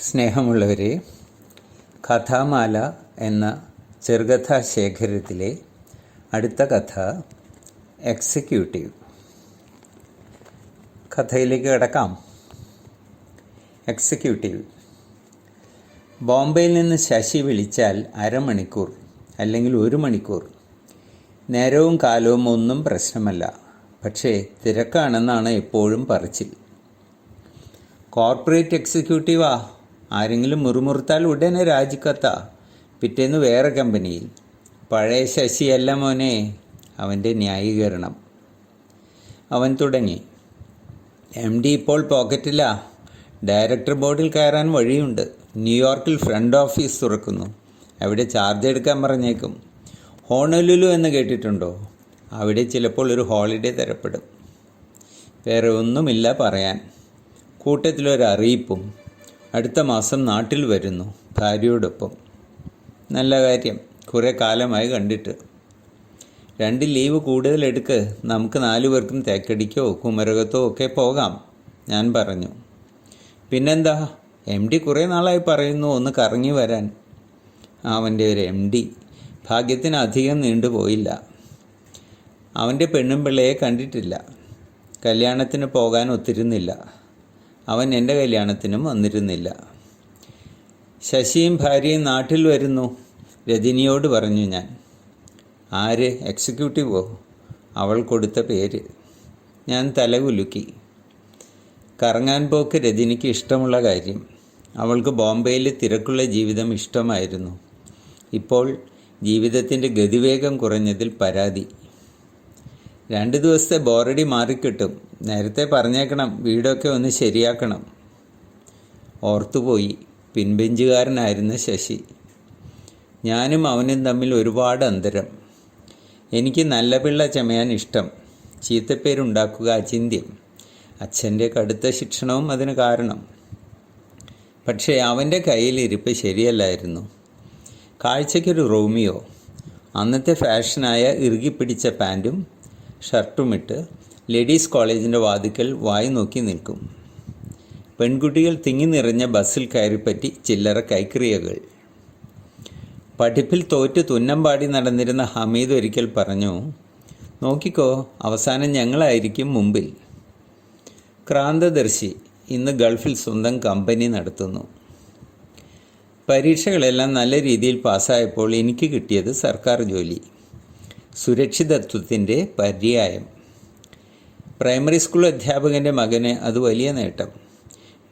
സ്നേഹമുള്ളവരെ കഥാമാല എന്ന ചെറുകഥാ ശേഖരത്തിലെ അടുത്ത കഥ എക്സിക്യൂട്ടീവ്. കഥയിലേക്ക് കിടക്കാം. എക്സിക്യൂട്ടീവ്. ബോംബെയിൽ നിന്ന് ശശി വിളിച്ചാൽ അരമണിക്കൂർ അല്ലെങ്കിൽ ഒരു മണിക്കൂർ. നേരവും കാലവും ഒന്നും പ്രശ്നമല്ല. പക്ഷേ തിരക്കാണെന്നാണ് എപ്പോഴും പറച്ചിൽ. കോർപ്പറേറ്റ് എക്സിക്യൂട്ടീവാ. ആരെങ്കിലും മുറുമുറുത്താൽ ഉടനെ രാജിക്കത്ത. പിറ്റേന്ന് വേറെ കമ്പനിയിൽ. പഴയ ശശിയല്ല മോനെ അവന്റെ ന്യായീകരണം. അവൻ തുടങ്ങി. എം ഡി ഇപ്പോൾ പോക്കറ്റില്ല ഡയറക്ടർ ബോർഡിൽ കയറാൻ വഴിയുണ്ട്. ന്യൂയോർക്കിൽ ഫ്രണ്ട് ഓഫീസ് തുറക്കുന്നു. അവിടെ ചാർജ് എടുക്കാൻ പറഞ്ഞേക്കും. ഹോണലുലു എന്ന് കേട്ടിട്ടുണ്ടോ? അവിടെ ചിലപ്പോൾ ഒരു ഹോളിഡേ തരപ്പെടും. വേറെ ഒന്നുമില്ല പറയാൻ. കൂട്ടത്തിലൊരു അറിയിപ്പും അടുത്ത മാസം നാട്ടിൽ വരുന്നു ഭാര്യയോടൊപ്പം. നല്ല കാര്യം. കുറേ കാലമായി കണ്ടിട്ട്. രണ്ട് ലീവ് കൂടുതൽ എടുക്ക്. നമുക്ക് നാലു പേർക്കും തേക്കടിക്കോ കുമരകത്തോ ഒക്കെ പോകാം ഞാൻ പറഞ്ഞു. പിന്നെന്താ? എം ഡി കുറേ നാളായി പറയുന്നു ഒന്ന് കറങ്ങി വരാൻ. അവന്റെ ഒരു എം ഡി. ഭാഗ്യത്തിന് അധികം നീണ്ടുപോയില്ല അവന്റെ പെണ്ണും പിള്ളയെ കണ്ടിട്ടില്ല. കല്യാണത്തിന് പോകാൻ ഒത്തിരുന്നില്ല. അവൻ എന്റെ കല്യാണത്തിനും വന്നിരുന്നില്ല. ശശിയും ഭാര്യയും നാട്ടിൽ വരുന്നു രജനിയോട് പറഞ്ഞു ഞാൻ. ആര്? എക്സിക്യൂട്ടീവോ അവൾ കൊടുത്ത പേര്. ഞാൻ തലകുലുക്കി. കറങ്ങാൻ പോക്ക് രജനിക്ക് ഇഷ്ടമുള്ള കാര്യം. അവൾക്ക് ബോംബെയിൽ തിരക്കുള്ള ജീവിതം ഇഷ്ടമായിരുന്നു. ഇപ്പോൾ ജീവിതത്തിന്റെ ഗതിവേഗം കുറഞ്ഞതിൽ പരാതി. രണ്ട് ദിവസത്തെ ബോറടി മാറിക്കിട്ടും. നേരത്തെ പറഞ്ഞേക്കണം വീടൊക്കെ ഒന്ന് ശരിയാക്കണം. ഓർത്തുപോയി. പിൻബെഞ്ചുകാരനായിരുന്ന ശശി. ഞാനും അവനും തമ്മിൽ ഒരുപാട് അന്തരം. എനിക്ക് നല്ല പിള്ള ചമയാൻ ഇഷ്ടം. ചീത്തപ്പേരുണ്ടാക്കുക അചിന്യം അച്ഛന്റെ കടുത്ത ശിക്ഷണവും അതിന് കാരണം. പക്ഷേ അവന്റെ കയ്യിലിരിപ്പ് ശരിയല്ലായിരുന്നു. കാഴ്ചയ്ക്കൊരു റോമിയോ. അന്നത്തെ ഫാഷനായ ഇറുകിപ്പിടിച്ച പാന്റും ഷർട്ടുമിട്ട് ലേഡീസ് കോളേജിന്റെ വാതിക്കൽ വായി നോക്കി നിൽക്കും. പെൺകുട്ടികൾ തിങ്ങി നിറഞ്ഞ ബസ്സിൽ കയറിപ്പറ്റി ചില്ലറ കൈക്രിയകൾ. പഠിപ്പിൽ തോറ്റ് തുന്നമ്പാടി നടന്നിരുന്ന ഹമീദ് ഒരിക്കൽ പറഞ്ഞു നോക്കിക്കോ അവസാനം ഞങ്ങളായിരിക്കും മുമ്പിൽ. ക്രാന്തദർശി ഇന്ന് ഗൾഫിൽ സ്വന്തം കമ്പനി നടത്തുന്നു. പരീക്ഷകളെല്ലാം നല്ല രീതിയിൽ പാസ്സായപ്പോൾ എനിക്ക് കിട്ടിയത് സർക്കാർ ജോലി. സുരക്ഷിതത്വത്തിന്റെ പര്യായം. പ്രൈമറി സ്കൂൾ അധ്യാപകന്റെ മകന് അത് വലിയ നേട്ടം.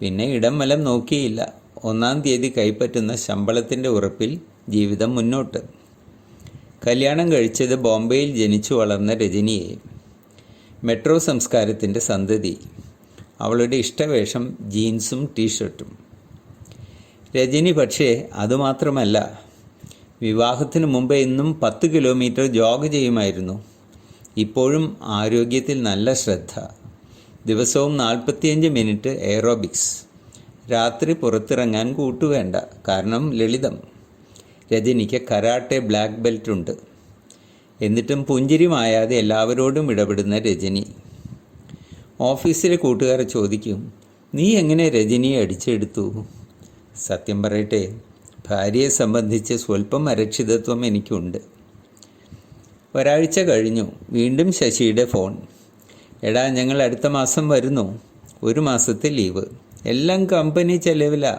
പിന്നെ ഇടം വലം നോക്കിയില്ല. ഒന്നാം തീയതി കൈപ്പറ്റുന്ന ശമ്പളത്തിന്റെ ഉറപ്പിൽ ജീവിതം മുന്നോട്ട്. കല്യാണം കഴിച്ചത് ബോംബെയിൽ ജനിച്ചു വളർന്ന രജനിയെ. മെട്രോ സംസ്കാരത്തിന്റെ സന്തതി. അവളുടെ ഇഷ്ടവേഷം ജീൻസും ടീഷർട്ടും. രജനി പക്ഷേ അതുമാത്രമല്ല വിവാഹത്തിന് മുമ്പ് എന്നും പത്ത് കിലോമീറ്റർ ജോഗ് ചെയ്യുമായിരുന്നു. ഇപ്പോഴും ആരോഗ്യത്തിൽ നല്ല ശ്രദ്ധ. ദിവസവും നാൽപ്പത്തിയഞ്ച് മിനിറ്റ് എയറോബിക്സ്. രാത്രി പുറത്തിറങ്ങാൻ കൂട്ടുവേണ്ട. കാരണം ലളിതം. രജനിക്ക് കരാട്ടെ ബ്ലാക്ക് ബെൽറ്റ് ഉണ്ട്. എന്നിട്ടും പുഞ്ചിരി മായാതെ എല്ലാവരോടും ഇടപെടുന്ന രജനി. ഓഫീസിലെ കൂട്ടുകാരെ ചോദിക്കും നീ എങ്ങനെ രജനിയെ അടിച്ചെടുത്തു? സത്യം പറയട്ടെ ഭാര്യയെ സംബന്ധിച്ച് സ്വല്പം അരക്ഷിതത്വം എനിക്കുണ്ട്. ഒരാഴ്ച കഴിഞ്ഞു. വീണ്ടും ശശിയുടെ ഫോൺ. എടാ ഞങ്ങൾ അടുത്ത മാസം വരുന്നു. ഒരു മാസത്തെ ലീവ്. എല്ലാം കമ്പനി ചെലവില.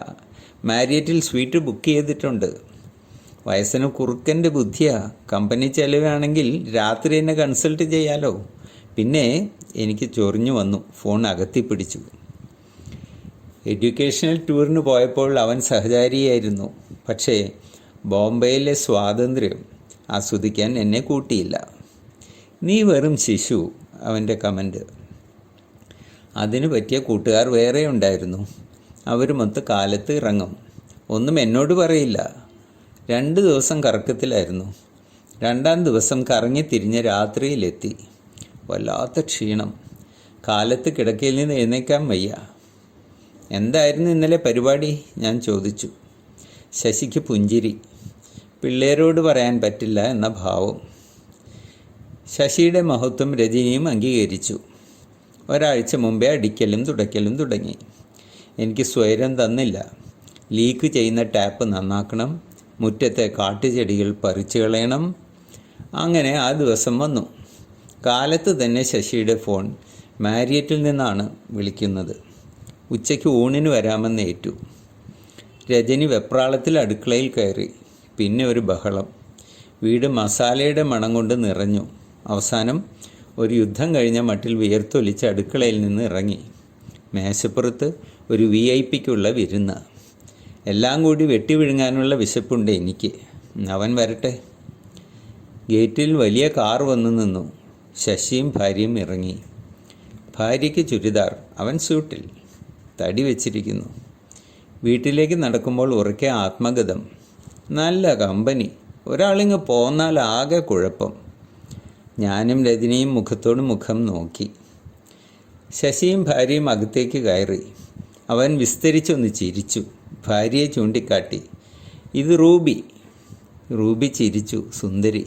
മാരിയറ്റിൽ സ്വീറ്റ് ബുക്ക് ചെയ്തിട്ടുണ്ട്. വയസ്സിന് കുറുക്കന്റെ ബുദ്ധിയാ. കമ്പനി ചെലവാണെങ്കിൽ രാത്രി എന്നെ കൺസൾട്ട് ചെയ്യാലോ. പിന്നെ എനിക്ക് ചൊറിഞ്ഞു വന്നു. ഫോൺ അകത്തി പിടിച്ചു. എഡ്യൂക്കേഷണൽ ടൂറിന് പോയപ്പോൾ അവൻ സഹചാരിയായിരുന്നു. പക്ഷേ ബോംബെയിലെ സ്വാതന്ത്ര്യം ആസ്വദിക്കാൻ എന്നെ കൂട്ടിയില്ല. നീ വെറും ശിശു അവന്റെ കമന്റ് അതിന് പറ്റിയ കൂട്ടുകാർ വേറെ ഉണ്ടായിരുന്നു. അവരുമൊത്ത് കാലത്ത് ഇറങ്ങും. ഒന്നും എന്നോട് പറയില്ല. രണ്ട് ദിവസം കറക്കത്തിലായിരുന്നു. രണ്ടാം ദിവസം കറങ്ങി തിരിഞ്ഞ് രാത്രിയിലെത്തി. വല്ലാത്ത ക്ഷീണം. കാലത്ത് കിടക്കയിൽ നിന്ന് എഴുന്നേക്കാൻ വയ്യ. എന്തായിരുന്നു ഇന്നലെ പരിപാടി? ഞാൻ ചോദിച്ചു. ശശിക്ക് പുഞ്ചിരി. പിള്ളേരോട് പറയാൻ പറ്റില്ല എന്ന ഭാവം. ശശിയുടെ മഹത്വം രജനിയും അംഗീകരിച്ചു. ഒരാഴ്ച മുമ്പേ അടിക്കലും തുടയ്ക്കലും തുടങ്ങി. എനിക്ക് സ്വൈരം തന്നില്ല. ലീക്ക് ചെയ്യുന്ന ടാപ്പ് നന്നാക്കണം. മുറ്റത്തെ കാട്ടുചെടികൾ പറിച്ചു കളയണം. അങ്ങനെ ആ ദിവസം വന്നു. കാലത്ത് തന്നെ ശശിയുടെ ഫോൺ മാരിയറ്റിൽ നിന്നാണ് വിളിക്കുന്നത്. ഉച്ചയ്ക്ക് ഊണിന് വരാമെന്ന് ഏറ്റു. രജനി വെപ്രാളത്തിൽ അടുക്കളയിൽ കയറി. പിന്നെ ഒരു ബഹളം. വീട് മസാലയുടെ മണം കൊണ്ട് നിറഞ്ഞു. അവസാനം ഒരു യുദ്ധം കഴിഞ്ഞ മട്ടിൽ വിയർത്തൊലിച്ച് അടുക്കളയിൽ നിന്ന് ഇറങ്ങി. മേശപ്പുറത്ത് ഒരു വി ഐ പിക്കുള്ള വിരുന്ന്. എല്ലാം കൂടി വെട്ടിവിഴുങ്ങാനുള്ള വിശപ്പുണ്ട് എനിക്ക്. അവൻ വരട്ടെ. ഗേറ്റിൽ വലിയ കാർ വന്നു നിന്നു. ശശിയും ഭാര്യയും ഇറങ്ങി. ഭാര്യയ്ക്ക് ചുരിദാർ. അവൻ സ്യൂട്ടിൽ തടി വെച്ചിരിക്കുന്നു. വീട്ടിലേക്ക് നടക്കുമ്പോൾ ഉറക്കെ ആത്മഗതം. നല്ല കമ്പനി. ഒരാളിങ്ങ് പോന്നാൽ ആകെ കുഴപ്പം. ഞാനും രജനിയും മുഖത്തോട് മുഖം നോക്കി. ശശിയും ഭാര്യയും അകത്തേക്ക് കയറി. അവൻ വിസ്തരിച്ചൊന്ന് ചിരിച്ചു. ഭാര്യയെ ചൂണ്ടിക്കാട്ടി. ഇത് റൂബി. റൂബി ചിരിച്ചു. സുന്ദരി.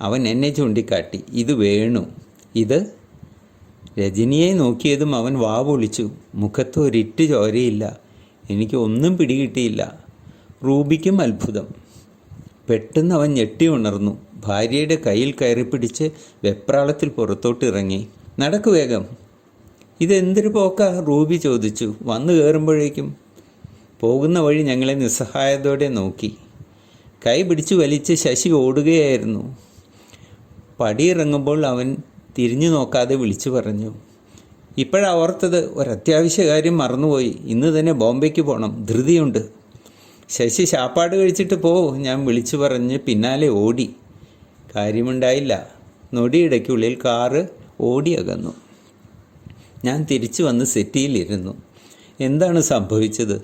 അവൻ എന്നെ ചൂണ്ടിക്കാട്ടി. ഇത് വേണു. ഇത്? രജനിയെ നോക്കിയതും അവൻ വാവൊളിച്ചു. മുഖത്ത് ഒരിറ്റ് ചോരയില്ല. എനിക്ക് ഒന്നും പിടികിട്ടിയില്ല. റൂബിക്കും അത്ഭുതം. പെട്ടെന്ന് അവൻ ഞെട്ടി ഉണർന്നു. ഭാര്യയുടെ കയ്യിൽ കയറി പിടിച്ച് വെപ്രാളത്തിൽ പുറത്തോട്ട് ഇറങ്ങി നടക്കു വേഗം. ഇതെന്തൊരു പോക്ക? റൂബി ചോദിച്ചു. വന്നു കയറുമ്പോഴേക്കും. പോകുന്ന വഴി ഞങ്ങളെ നിസ്സഹായതയോടെ നോക്കി. കൈ പിടിച്ചു വലിച്ച് ശശി ഓടുകയായിരുന്നു. പടിയിറങ്ങുമ്പോൾ അവൻ തിരിഞ്ഞു നോക്കാതെ വിളിച്ചു പറഞ്ഞു. ഇപ്പോഴാ ഓർത്തത് ഒരത്യാവശ്യ കാര്യം മറന്നുപോയി. ഇന്ന് തന്നെ ബോംബെക്ക് പോകണം ധൃതിയുണ്ട്. ശശി ശാപ്പാട് കഴിച്ചിട്ട് പോ ഞാൻ വിളിച്ചു പറഞ്ഞ് പിന്നാലെ ഓടി. കാര്യമുണ്ടായില്ല. നൊടിയിടയ്ക്കുള്ളിൽ കാറ് ഓടിയകന്നു ഞാൻ തിരിച്ചു വന്ന് സെറ്റിയിലിരുന്നു. എന്താണ് സംഭവിച്ചത്?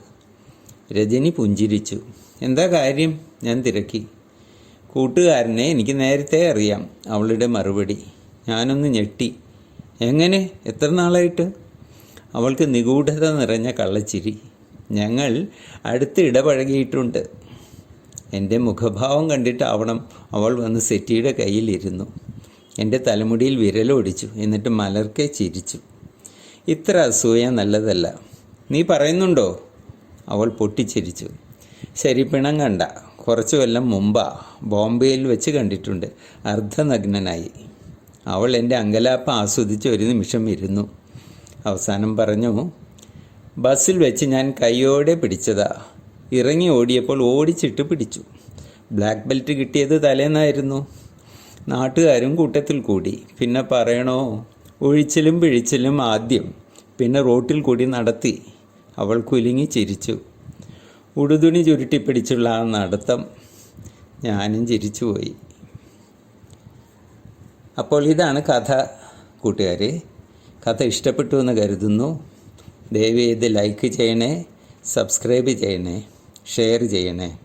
രജനി പുഞ്ചിരിച്ചു. എന്താ കാര്യം? ഞാൻ തിരക്കി. കൂട്ടുകാരനെ എനിക്ക് നേരത്തെ അറിയാം. അവളുടെ മറുപടി. ഞാനൊന്ന് ഞെട്ടി. എങ്ങനെ? എത്ര നാളായിട്ട്? അവൾക്ക് നിഗൂഢത നിറഞ്ഞ കള്ളച്ചിരി. ഞങ്ങൾ അടുത്ത് ഇടപഴകിയിട്ടുണ്ട്. എന്റെ മുഖഭാവം കണ്ടിട്ടാവണം അവൾ വന്ന് സെറ്റിയുടെ കയ്യിലിരുന്നു എന്റെ തലമുടിയിൽ വിരലൊടിച്ചു എന്നിട്ട് മലർക്കെ ചിരിച്ചു. ഇത്ര അസൂയ നല്ലതല്ല. നീ പറയുന്നുണ്ടോ? അവൾ പൊട്ടിച്ചിരിച്ചു. ശരി പിണം കണ്ട. കുറച്ചു കൊല്ലം മുമ്പാ ബോംബെയിൽ വെച്ച് കണ്ടിട്ടുണ്ട്. അർദ്ധനഗ്നനായി. അവൾ എന്റെ അങ്കലാപ്പ് ആസ്വദിച്ച് ഒരു നിമിഷം ഇരുന്നു. അവസാനം പറഞ്ഞു ബസ്സിൽ വെച്ച് ഞാൻ കൈയോടെ പിടിച്ചതാ. ഇറങ്ങി ഓടിയപ്പോൾ ഓടിച്ചിട്ട് പിടിച്ചു. ബ്ലാക്ക് ബെൽറ്റ് കിട്ടിയത് തലേന്നായിരുന്നു. നാട്ടുകാരും കൂട്ടത്തിൽ കൂടി. പിന്നെ പറയണോ ഒഴിച്ചിലും പിഴിച്ചിലും ആദ്യം. പിന്നെ റോട്ടിൽ കൂടി നടത്തി. അവൾ കുലുങ്ങി ചിരിച്ചു. ഉടുതുണി ചുരുട്ടിപ്പിടിച്ചുള്ള ആ നടത്തം ഞാനും ചിരിച്ചുപോയി. അപ്പോൾ ഇതാണ് കഥ കൂട്ടുകാരെ. കഥ ഇഷ്ടപ്പെട്ടു എന്ന് കരുതുന്നു. ദയവ് ചെയ്ത് ലൈക്ക് ചെയ്യണേ സബ്സ്ക്രൈബ് ചെയ്യണേ ഷെയർ ചെയ്യണേ.